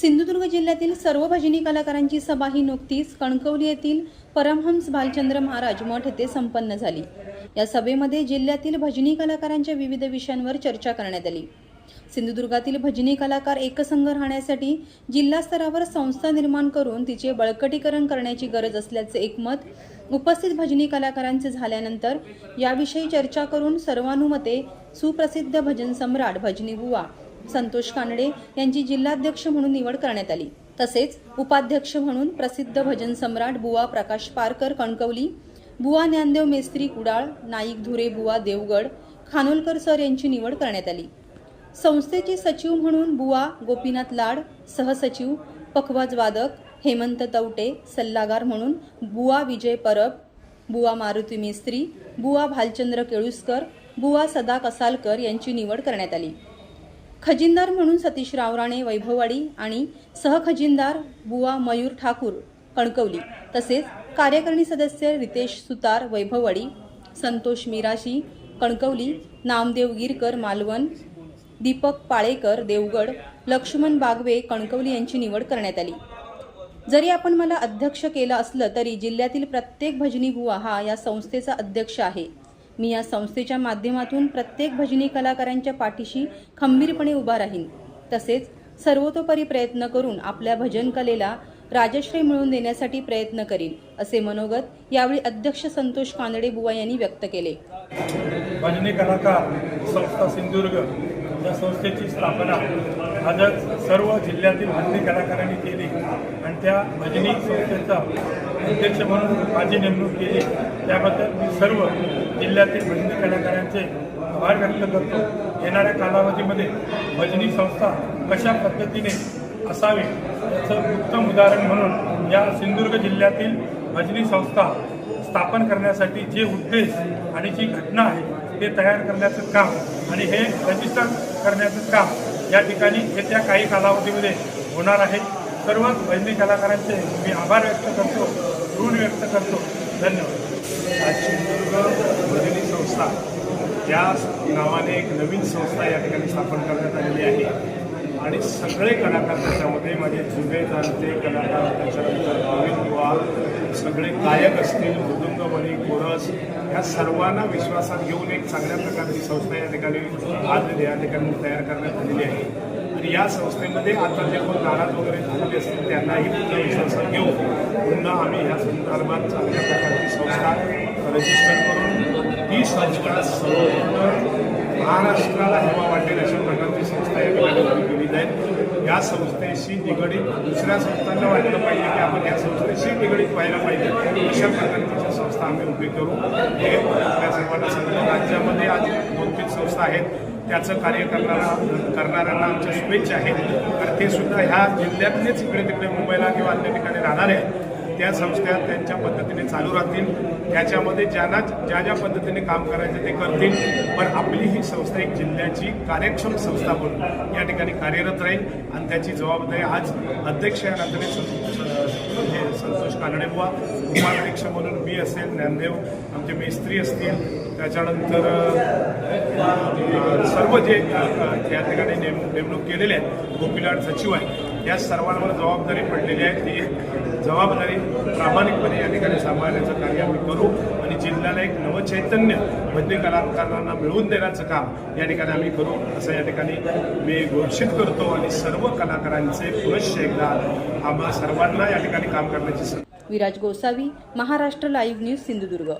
सिंधुदुर्ग जिल्ह्यातील सर्व भजनी कलाकारांची सभा ही नुकतीच कणकवली येथील परमहंस भालचंद्र महाराज मठ येथे संपन्न झाली. या सभेमध्ये जिल्ह्यातील भजनी कलाकारांच्या विविध विषयांवर चर्चा करण्यात आली. सिंधुदुर्गातील भजनी कलाकार एकसंघ राहण्यासाठी जिल्हा स्तरावर संस्था निर्माण करून तिचे बळकटीकरण करण्याची गरज असल्याचे एकमत उपस्थित भजनी कलाकारांचे झाल्यानंतर याविषयी चर्चा करून सर्वानुमते सुप्रसिद्ध भजन सम्राट भजनी बुवा संतोष कानडे यांची जिल्हाध्यक्ष म्हणून निवड करण्यात आली. तसेच उपाध्यक्ष म्हणून प्रसिद्ध भजन सम्राट बुवा प्रकाश पारकर कणकवली बुवा ज्ञानदेव मेस्त्री कुडाळ नाईक धुरे बुवा देवगड खानोलकर सर यांची निवड करण्यात आली. संस्थेचे सचिव म्हणून बुवा गोपीनाथ लाड सहसचिव पखवाज वादक हेमंत तवटे सल्लागार म्हणून बुवा विजय परब बुवा मारुती मेस्त्री बुवा भालचंद्र केळुसकर बुवा सदा कसालकर यांची निवड करण्यात आली. खजिनदार म्हणून सतीश रावराणे वैभववाडी आणि सहखजिनदार बुवा मयूर ठाकूर कणकवली. तसेच कार्यकारिणी सदस्य रितेश सुतार वैभववाडी संतोष मिराशी कणकवली नामदेव गिरकर मालवण दीपक पाळेकर देवगड लक्ष्मण बागवे कणकवली यांची निवड करण्यात आली. जरी आपण मला अध्यक्ष केलं असलं तरी जिल्ह्यातील प्रत्येक भजनी बुवा हा या संस्थेचा अध्यक्ष आहे. मी या संस्थेच्या माध्यमातून प्रत्येक भजनी कलाकारांच्या पाठीशी खंबीरपणे उभा राहीन. तसेच सर्वतोपरी प्रयत्न करून आपल्या भजन कलेला राजश्रय मिळवून देण्यासाठी प्रयत्न करीन असे मनोगत यावेळी अध्यक्ष संतोष कानडे बुवा यांनी व्यक्त केले. भजनी कलाकार संस्था सिंधुदुर्ग या संस्थेची स्थापना आजच सर्व जिल्ह्यातील भजनी कलाकारांनी केली आणि त्या भजनी संस्थेचा अध्यक्ष म्हणून माझी नेमणूक केली. त्याबद्दल मी सर्व जिल्ह्यातील भजनी कलाकारांचे आभार व्यक्त करतो. येणाऱ्या कालावधीमध्ये भजनी संस्था कशा पद्धतीने असावी याचं उत्तम उदाहरण म्हणून या सिंधुदुर्ग जिल्ह्यातील भजनी संस्था स्थापन करण्यासाठी जे उद्देश आणि जी घटना आहे ते तयार करण्याचं काम आणि हे रजिस्टर करण्याचं काम या ठिकाणी येत्या काही कालावधीमध्ये होणार आहे. सर्वच भजनी कलाकारांचे मी आभार व्यक्त करतो ऋण व्यक्त करतो. धन्यवाद. आज सिंधुदुर्ग भजनी संस्था या नावाने एक नवीन संस्था या ठिकाणी स्थापन करण्यात आलेली आहे. आणि सगळे कलाकार त्याच्यामध्ये माझे जुने जाणते कलाकार त्याच्यानंतर नवीन युवा सगळे गायक असतील मृदुंगमणी कोरस ह्या सर्वांना विश्वासात घेऊन एक चांगल्या प्रकारची संस्था या ठिकाणी आज या ठिकाणी तयार करण्यात आलेली आहे. या संस्थेमध्ये आता जे कोण नाराज वगैरे झालेले असतील त्यांनाही पुन्हा विश्वासात घेऊन पुन्हा आम्ही या संदर्भात चांगल्या प्रकारची संस्था रजिस्टर करून ही संस्था सर्वत्र महाराष्ट्राला हेवा वाटेल अशा प्रकारची संस्था या ठिकाणी केली जाईल या संस्थेशी निगडीत दुसऱ्या संस्थांना वाटलं पाहिजे की आपण या संस्थेशी निगडीत व्हायला पाहिजे. अशा प्रकारची संस्था आम्ही उभी करू. हे आपल्या सर्वांना सांगतो. राज्यामध्ये आज दोन तीन संस्था आहेत. त्याचं कार्य करणारा करणाऱ्यांना आमच्या शुभेच्छा आहेत. तर ते सुद्धा ह्या जिल्ह्यातलेच इकडे तिकडे मुंबईला किंवा अन्य ठिकाणी राहणारे आहेत. त्या संस्था त्यांच्या पद्धतीने चालू राहतील. त्याच्यामध्ये ज्यांना ज्या ज्या पद्धतीने काम करायचं ते करतील. पण आपली ही संस्था एक जिल्ह्याची कार्यक्षम संस्था म्हणून या ठिकाणी कार्यरत राहील. आणि त्याची जबाबदारी आज अध्यक्ष या नात्याने सं- हे संतोष कानडेबुवा उपाध्यक्ष म्हणून मी असेल ज्ञानदेव आमचे मेस्त्री असतील. त्याच्यानंतर सर्व जे या ठिकाणी नेम नेमणूक केलेले आहेत गोपीनाथ सचिव आहे या सर्वांवर जबाबदारी पडलेली आहे. ती जबाबदारी प्रामाणिकपणे या ठिकाणी सांभाळण्याचं कार्य आम्ही करू आणि जिल्ह्याला एक नवचैतन्य मध्य कलाकारांना मिळवून देण्याचं काम या ठिकाणी आम्ही करू. असं या ठिकाणी मी घोषित करतो आणि सर्व कलाकारांचे पुनश्च एकदा आम्हा सर्वांना या ठिकाणी काम करण्याची विराज गोसावी महाराष्ट्र लाईव्ह न्यूज सिंधुदुर्ग.